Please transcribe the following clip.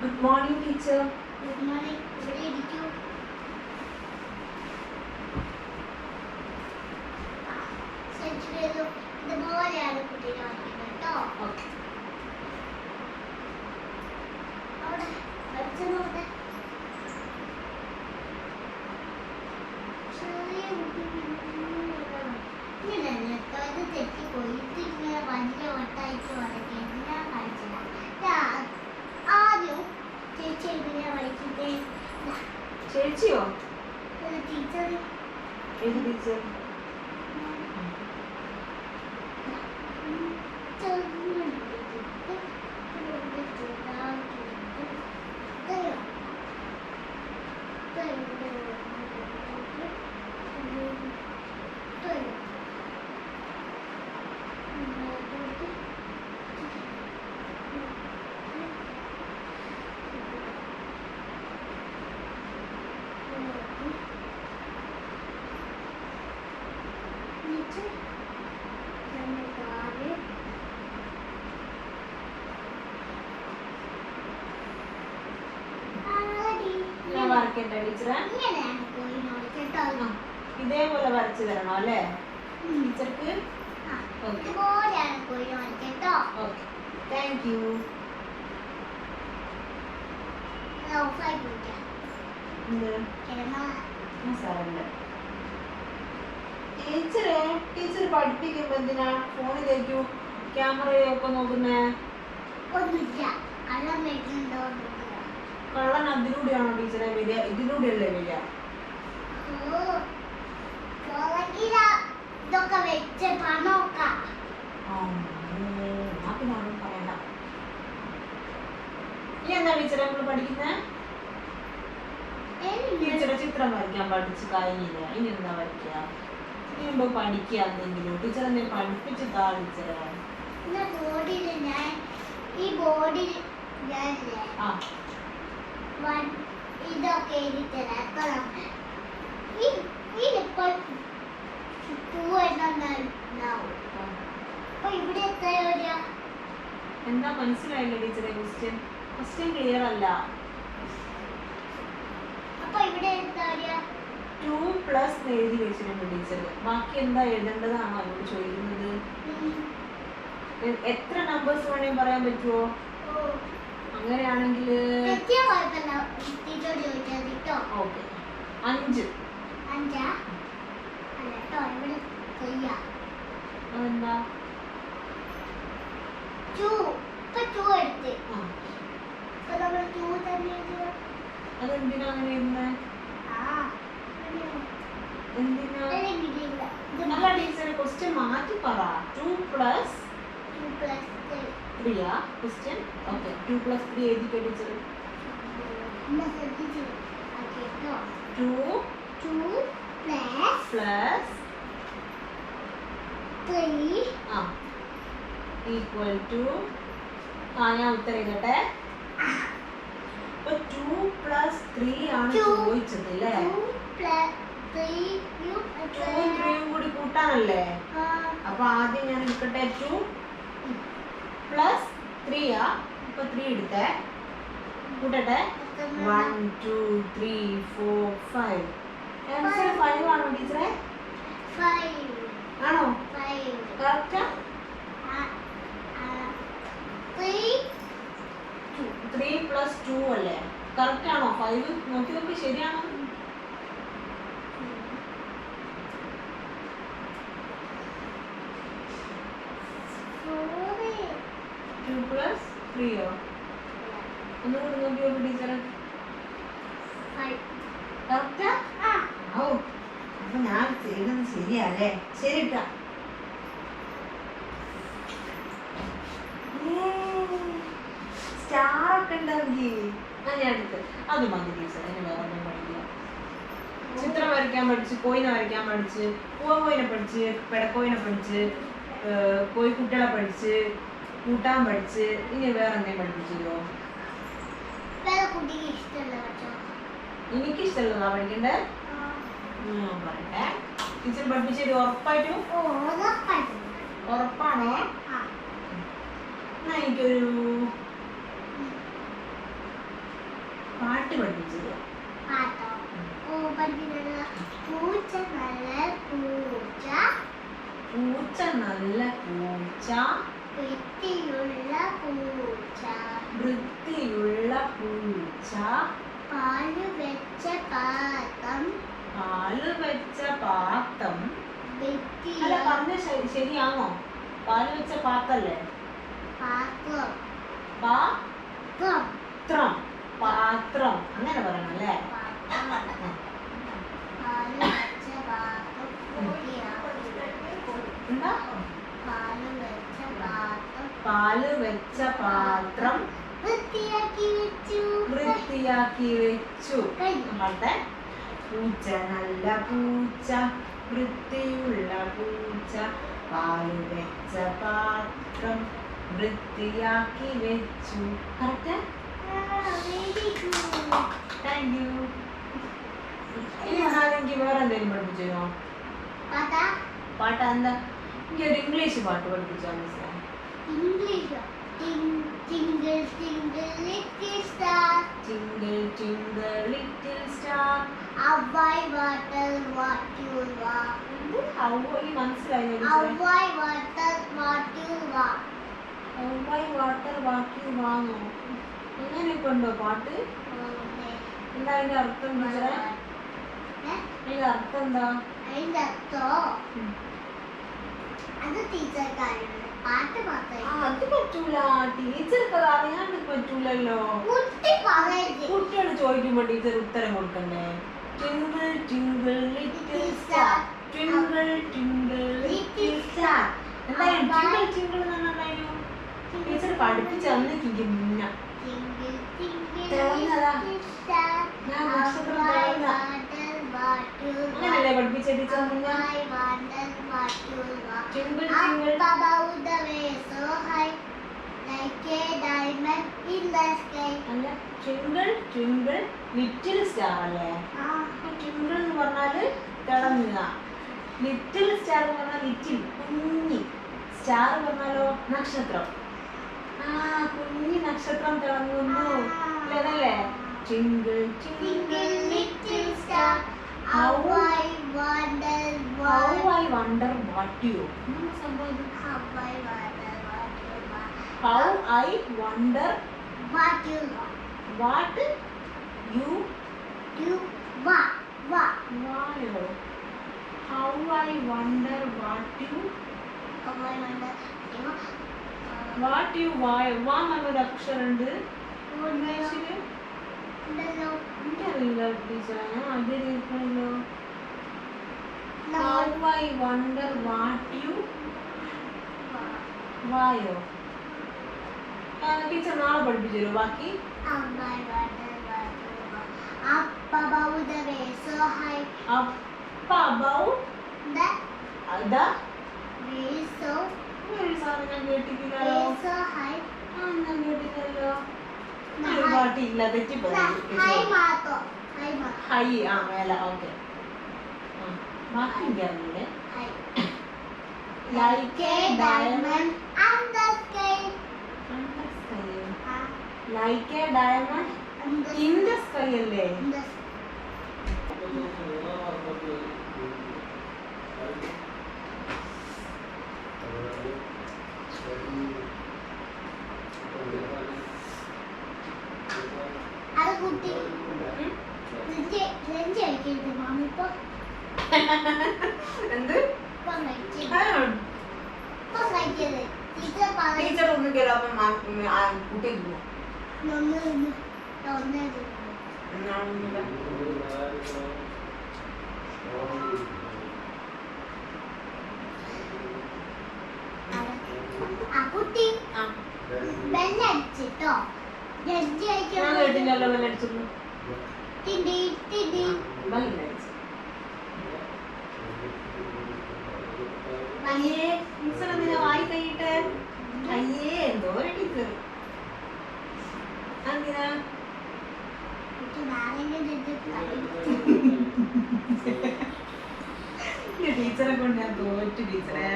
Good morning teacher good morning ഇവിടെ ഇരിക്കൂ ഇതുപോലെയാണ് കുട്ടീനെ കേട്ടോ. അവിടെ ചെറിയ കുട്ടി ഇങ്ങനെ ഇത് തെറ്റിപ്പോയി. ഇത് ഇങ്ങനെ വലിയ വട്ടായിട്ട് വരയ്ക്കുന്നത് ചേച്ചിയോ? ടീച്ചർ ഏത് ടീച്ചർ? വരയ്ക്കട്ടെ ടീച്ചറെ? ഇതേപോലെ വരച്ചു തരണം അല്ലേ? ടീച്ചർക്ക്? ഓക്കെ. താങ്ക് യു ടീച്ചറെ ടീച്ചർ പഠിപ്പിക്കുമ്പോ എന്തിനാ ഫോണിലേക്കു ക്യാമറയിലൊക്കെ നോക്കുന്നേ? ഒന്നുമില്ല. അല്ല കള്ളൻ അതിലൂടെയാണോ ടീച്ചറെ വരിക ഇതിലൂടെയല്ലേ വരിക ഇതൊക്കെ വെച്ച് പണമൊക്കെ. എന്നാ പിന്നെ ഒന്നും പറയണ്ട. ഇനി എന്താ ടീച്ചറെ നമ്മൾ പഠിക്കുന്നത് ടീച്ചറെ ചിത്രം വരയ്ക്കാൻ പഠിച്ച് കഴിഞ്ഞില്ല? ഇനി എന്താ വരയ്ക്കുക? ഇനി എന്തോ പഠിക്കുക എന്തെങ്കിലും. ടീച്ചർ പഠിപ്പിച്ച് താ ടീച്ചറെ? പിന്നെ ഞാൻ ഈ ബോർഡിൽ ഞാൻ ആ. ഇതൊക്കെ എഴുതി തരാം ഇതിപ്പോൾ എന്താ മനസ്സിലായില്ല ടീച്ചറെ ക്വസ്റ്റ്യൻ ക്വസ്റ്റ്യൻ ക്ലിയർ അല്ല. അപ്പൊ ഇവിടെ എന്താ ടു പ്ലസ് എഴുതി വെച്ചിട്ടുണ്ട് ടീച്ചർ ബാക്കി എന്താ എഴുതേണ്ടതാണ് അവരോട് ചോദിക്കുന്നത്? എത്ര നമ്പേഴ്സ് വേണേ പറയാൻ പറ്റുമോ അങ്ങനെയാണെങ്കിൽ ഓക്കെ. അഞ്ച്. അതെന്താ? അതെന്തിനാ അങ്ങനെ ഇരുന്നേ? എന്തിനാ? അല്ല ടീച്ചറെ ക്വസ്റ്റ്യൻ മാറ്റി പറ. Two plus two plus three ആ question okay two plus three എഴുതിക്കോ teacher two two plus plus three ആ. ഈക്വൽ ടു ആ ഞാൻ ഉത്തരം എഴുതട്ടെ? ഇപ്പൊ ടു പ്ലസ് ത്രീ ആണ് ചോദിച്ചത് അല്ലേ? ടൂവും ത്രീയും കൂടി കൂട്ടാനല്ലേ? അപ്പൊ ആദ്യം ഞാൻ എടുക്കട്ടെ ടു പ്ലസ് ആ? ഇപ്പൊ ത്രീ എടുത്തേ. കൂട്ടട്ടെ. One two three four five answer five ആണോ ടീച്ചറെ? ആണോ? കറക്റ്റാ ത്രീ ത്രീ പ്ലസ് ടു അല്ലേ? കറക്റ്റ് ആണോ? ഫൈവ് നോക്കി നോക്കി ശരിയാണോ ഫോർ ടു പ്ലസ് ഒന്ന് ഒന്നുകൂടി നോക്കി നോക്കി ടീച്ചറെ. ഫൈവ് കറക്റ്റാ ആ? ഓ അപ്പൊ ഞാൻ ചെയ്തത് ശരിയല്ലേ? ശരിട്ടാ. സ്റ്റാർ ഒക്കെ അത് മതി ടീച്ചർ അതിന് വേറെ ഒന്നും പഠിക്കില്ല. ചിത്രം വരയ്ക്കാൻ പഠിച്ച് കോയിനെ വരയ്ക്കാൻ പഠിച്ച് പൂവക്കോയിനെ പഠിച്ച് പെടക്കോയിനെ പഠിച്ച് കോഴിക്കുട്ടികളെ പഠിച്ച് കൂട്ടാൻ പഠിച്ച് ഇനി വേറെ എന്തെങ്കിലും പഠിപ്പിച്ചോ വേറെ കുട്ടിക്ക് ഇഷ്ടമല്ല കേട്ടോ എനിക്കിഷ്ടമുള്ളതാ പഠിക്കണ്ടേ? പറയട്ടെ. ടീച്ചർ പഠിപ്പിച്ചത് ഉറപ്പായിട്ടും? ഉറപ്പാണോ? എന്നാ എനിക്കൊരു പാട്ട് പഠിപ്പിച്ചത് പൂച്ച നല്ല പൂച്ച. പൂച്ച നല്ല പൂച്ച. വൃത്തിയുള്ള പൂച്ച. വൃത്തിയുള്ള പൂച്ച. പാൽ വെച്ച പാത്രം. പാൽ വെച്ച പാത്രം. അല്ല വൃത്തിയുള്ള പറഞ്ഞ ശരി ശരിയാണോ? പാൽ വെച്ച പാത്തല്ലേ പാത്രം. പാത്രം. ത്രം പാത്രം. അങ്ങനെ പറയണം അല്ലേ? പാത്രം. പാൽ വെച്ച പാത്രം. വൃത്തിയാക്കി എന്താ? പാൽ വെച്ച പാത്രം പാൽ വെച്ച പാത്രം വൃത്തിയാക്കി വെച്ചു. വൃത്തിയാക്കി വെച്ചു. നമ്മളുടെ പൂച്ച നല്ല പൂച്ച വൃത്തിയുള്ള പൂച്ച പാൽ വെച്ച പാത്രം വൃത്തിയാക്കി വെച്ചു. കറക്റ്റ് താങ്ക് യു ഇനി എനിക്ക് വേറെ എന്തെങ്കിലും പഠിപ്പിച്ചോ? പാട്ടാ പാട്ടാ എന്താ? ഇനി ഒരു ഇംഗ്ലീഷ് പാട്ട് പഠിപ്പിച്ചോ മിസ്സേ English twinkle twinkle little star twinkle twinkle little star അവ്വായ് water what you വാ ഹൗ മനസ്സിലായി അവ്വായ് വാട്ടർ വാട്ട് യു വാ ഹൗ വാട്ടർ ബാക്കി വാങ്ങോ? അങ്ങനെയൊക്കെ ഉണ്ടോ പാട്ട്? എന്താ അതിന്റെ അർത്ഥം ടീച്ചറെ? അതിന്റെ അർത്ഥം എന്താ? അതിന്റെ അർത്ഥോ? അത് ടീച്ചർക്കാരുണ്ട് അത് പറ്റൂല. ടീച്ചർക്ക് അത് അറിയാണ്ട് പറ്റൂലല്ലോ. കുട്ടികൾ ചോദിക്കുമ്പോ ടീച്ചർ ഉത്തരം കൊടുക്കണ്ടേ? Twinkle twinkle little star twinkle twinkle little star എന്തായാലും ട്വിങ്കിൾ ട്വിങ്കിൾ എന്ന് പറഞ്ഞാൽ ടീച്ചർ പഠിപ്പിച്ച് സ്റ്റാർ ഞാൻ നക്ഷത്രം അവ്വായ് അങ്ങനല്ലേ പഠിപ്പിച്ച ടീച്ചർ മുന്ന ട്വിങ്കിൾ ട്വിങ്കിൾ the sky. അല്ല ട്വിങ്കിൾ ട്വിങ്കിൾ ലിറ്റിൽ സ്റ്റാർ അല്ലേ ട്വിങ്കിൾ എന്ന് പറഞ്ഞാൽ തിളങ്ങുക ലിറ്റിൽ സ്റ്റാർ എന്ന് പറഞ്ഞാൽ ലിറ്റിൽ കുഞ്ഞി. സ്റ്റാർ പറഞ്ഞാലോ നക്ഷത്രം. ആ കുഞ്ഞി നക്ഷത്രം തിളങ്ങുന്നു അല്ലേ twinkle little star, how I wonder what. I wonder what you സംഭവം How I wonder what you want. How I wonder What you want. you You want. What? വായോ How I wonder what you How I wonder. what You know, what you വായോ വാ എന്നൊരു അക്ഷരമുണ്ട് uh, no, എനിക്കറിയില്ല ടീച്ചറെ. ഞാൻ ആദ്യം കേൾക്കണല്ലോ. I wonder what you വായോ ടീച്ചർ നാളെ പഠിപ്പിച്ചു തരുമോ ബാക്കി. Up above the way so high, up above that അതാ way so ഒരു സാധനം ഞാൻ കേട്ടിട്ടില്ലല്ലോ way so high. ആ ഞാൻ കേട്ടില്ലല്ലോ ഇല്ല തെറ്റിപ്പോയി ma. ഹൈ ആ മേല ഓക്കെ. ബാക്കി. Like a diamond. sky. Like a diamond the in the sky. അല്ലേ? Thank the അത് കുട്ടി. കഴിക്കരുത് മാമി ഇപ്പൊ എന്ത്? ടീച്ചർ ഒന്ന് കേട്ടോ ആ കുട്ടി ബെല്ലടിച്ചിട്ടോ? ഞാൻ കേട്ടില്ലല്ലോ അയ്യേ ടീച്ചർ എന്തിനാ വായി കൈയിട്ട് അയ്യേ എന്തോ ഒരു ടീച്ചർ എന്തിനാ എനിക്ക് നാളെ ടീച്ചറെ കൊണ്ട് ഞാൻ തോറ്റു ടീച്ചറെ.